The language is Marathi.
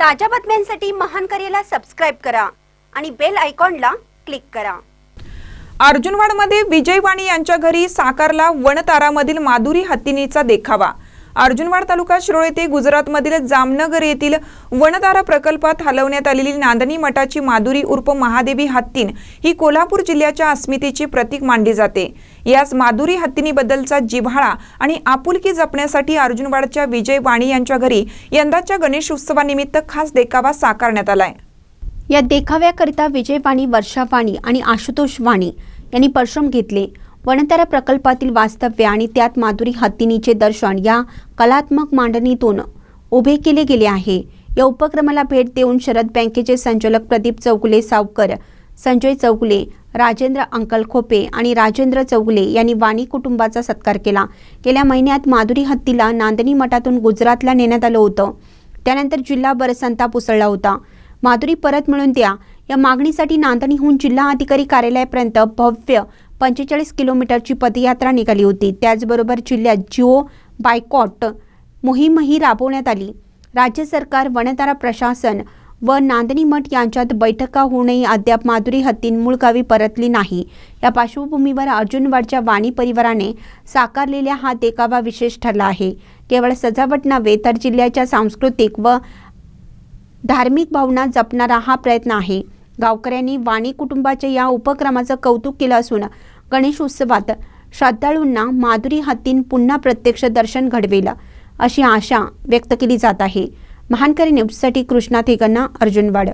ताज्या बातम्यांसाठी महान करेला सबस्क्राईब करा आणि बेल आयकॉनला क्लिक करा. अर्जुनवाडमध्ये विजय वाणी यांच्या घरी साकारला वनतारामधील माधुरी हत्तीनीचा देखावा. अर्जुनवाड तालुका शिरोळ येथे गुजरातमधील जामनगर येथील वनतारा प्रकल्पात हलवण्यात आलेली नांदणी मठाची माधुरी उर्फ महादेवी हत्तीन ही कोल्हापूर जिल्ह्याच्या अस्मितेची प्रतीक मानली जाते. याच माधुरी हत्तीनीबद्दलचा जिव्हाळा आणि आपुलकी जपण्यासाठी अर्जुनवाडच्या विजय वाणी यांच्या घरी यंदाच्या गणेश उत्सवानिमित्त खास देखावा साकारण्यात आलाय. या देखाव्याकरिता विजय वाणी वर्षा वाणी आणि आशुतोष वाणी यांनी परिश्रम घेतले. वनतारा प्रकल्पातील वास्तव्य आणि त्यात माधुरी हत्तीनीचे दर्शन या कलात्मक मांडणीतून उभे केले गेले आहे. या उपक्रमाला भेट देऊन शरद बँकेचे संचालक प्रदीप चौगुले सावकर संजय चौगुले राजेंद्र अंकल खोपे आणि राजेंद्र चौगुले यांनी वाणी कुटुंबाचा सत्कार केला. गेल्या महिन्यात माधुरी हत्तीला नांदणी मठातून गुजरातला नेण्यात आलं होतं. त्यानंतर जिल्हाभर संताप उसळला होता. माधुरी परत मिळून द्या. या मागणीसाठी नांदणीहून जिल्हा अधिकारी कार्यालयापर्यंत भव्य पंचेचाळीस किलोमीटरची पदयात्रा निघाली होती. त्याचबरोबर जिल्ह्यात जिओ बायकॉट मोहीमही राबवण्यात आली. राज्य सरकार वनतारा प्रशासन व नांदणी मठ यांच्यात बैठका होऊनही अद्याप माधुरी हत्तीन मूळ गावी परतली नाही. या पार्श्वभूमीवर अर्जुनवाडच्या वाणी परिवाराने साकारलेल्या हा देखावा विशेष ठरला आहे. केवळ सजावट नव्हे तर जिल्ह्याच्या सांस्कृतिक व धार्मिक भावना जपणारा हा प्रयत्न आहे. गावकऱ्यांनी वाणी कुटुंबाच्या या उपक्रमाचं कौतुक केलं असून गणेश उत्सवात श्रद्धाळूंना माधुरी हत्तीन पुन्हा प्रत्यक्ष दर्शन घडवेल अशी आशा व्यक्त केली जात आहे. महानकरी न्यूजसाठी कृष्णा थेगन्ना अर्जुनवाड.